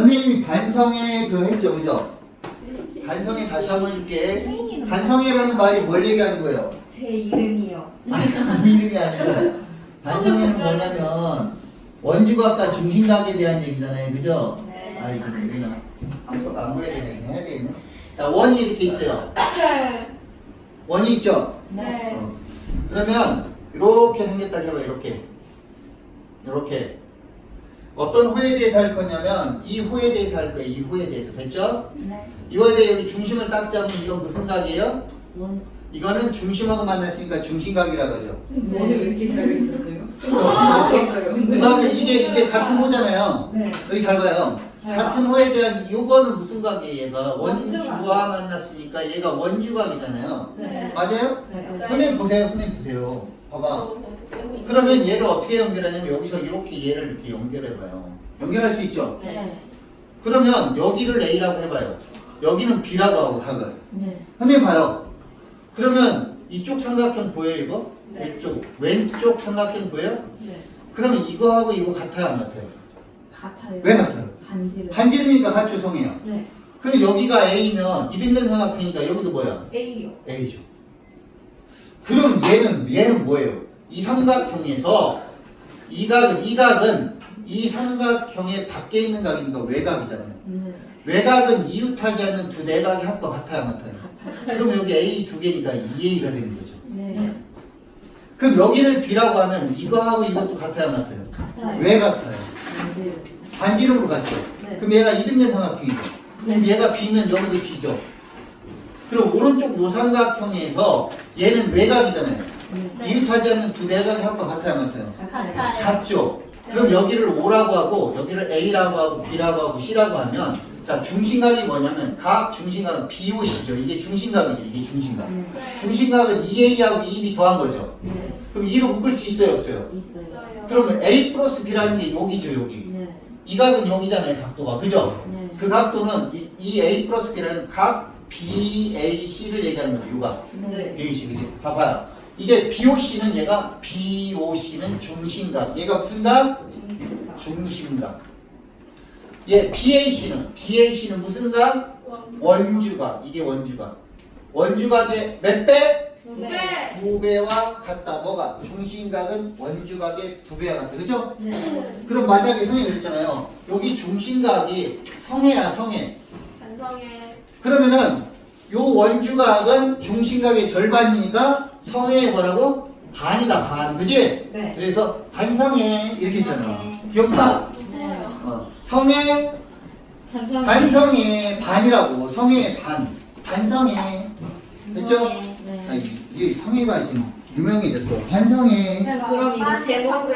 선생님이 반성회 그 했죠, 그죠? 반성회 다시 한번 해줄게. 반성회라는 말이 뭘 얘기하는 거예요? 제 이름이요. 이 이름이 아니고 반성회는 뭐냐면 원주각과 중심각에 대한 얘기잖아요, 그죠? 네. 아이고, 여기는 아무것도 안 보여야 되네, 그냥 해야 되겠네. 자, 원이 이렇게 있어요. 원이 있죠? 네. 어. 그러면 이렇게 생겼다 해봐 이렇게 이렇게 어떤 호에 대해서 할 거냐면 이 호에 대해서 할 거예요 이 호에 대해서 됐죠? 네. 이거에 대해 여기 중심을 딱 잡으면 이건 무슨 각이에요? 원. 이거는 중심하고 만났으니까 중심각이라고 하죠 머리 왜 이렇게 잘 있었어요? 그 다음에 이게 이게 같은 호잖아요 네. 여기 잘 봐요 잘 같은 호에 대한 이거는 무슨 각이에요 얘가. 원주와 만났으니까 얘가 원주각이잖아요 네. 맞아요? 네. 선생님 보세요 선생님 보세요 봐봐 그러면 얘를 어떻게 연결하냐면 여기서 이렇게 얘를 이렇게 연결해봐요. 연결할 수 있죠? 네. 그러면 여기를 A라고 해봐요. 여기는 B라고 하고 각을. 네. 선생님 봐요. 그러면 이쪽 삼각형 보여요 이거? 네. 왼쪽 왼쪽 삼각형 보여요? 네. 그러면 이거하고 이거 같아요 안 같아요? 같아요. 왜 같아요? 반지를. 반지름이니까 같주성이에요. 네. 그럼 여기가 A면 이등변 삼각형이니까 여기도 뭐야? A요. A죠. 그럼 얘는 얘는 뭐예요? 이 삼각형에서 이 각은 이 각은 이 삼각형의 밖에 있는 각이니까 외각이잖아요. 네. 외각은 이웃하지 않는 두 내각의 합과 같아야 같아요. 같아요. 그럼 여기 A 두 개니까 2A가 되는 거죠. 네. 그럼 여기를 B라고 하면 이거하고 이것도 같아야 같아요. 같아요. 왜 같아요? 반지름으로 갔어요. 네. 그럼 얘가 이등변 삼각형이죠. 그럼 얘가 B면 여기도 B죠. 그럼 오른쪽 요 삼각형에서 얘는 외각이잖아요. 네. 이웃하지 않는 두 합과 같아야 같아요. 같아요. 같죠? 그럼 여기를 O라고 하고 여기를 A라고 하고 B라고 하고 C라고 하면 자 중심각이 뭐냐면 각 중심각은 BOC죠. 이게 중심각이죠. 이게 중심각. 네. 중심각은 2A하고 2B 더한 거죠. 네. 그럼 2로 묶을 수 있어요 없어요? 있어요. 그러면 A 플러스 B라는 게 여기죠 여기. 네. 이 각은 여기잖아요 각도가 그죠? 네. 그 각도는 이, 이 A 플러스 B라는 각 BAC를 얘기하는 거죠. 요 각. 네. BAC 그지? 봐봐요. 이게 BOC는 얘가 BOC는 중심각. 얘가 무슨 각? 중심각. 얘 BAC는 BAC는 무슨 각? 원주각. 이게 원주각. 원주각의 몇 배? 두 네. 두 배와 같다. 뭐가? 중심각은 원주각의 두 배와 같다. 그죠? 네. 그럼 만약에 선생님이 그랬잖아요. 여기 중심각이 성해야 성해. 반성해. 그러면은 요 원주각은 중심각의 절반이니까 성해의 뭐라고? 반이다 반. 그지? 네. 그래서 반성해 이렇게 했잖아. 기억나? 네. 어. 성해 반성. 반성해 반이라고 성해 반 반성해 됐죠? 아, 네. 이- 이게 성해가 지금 유명해졌어 반성해 그럼 이거 제목은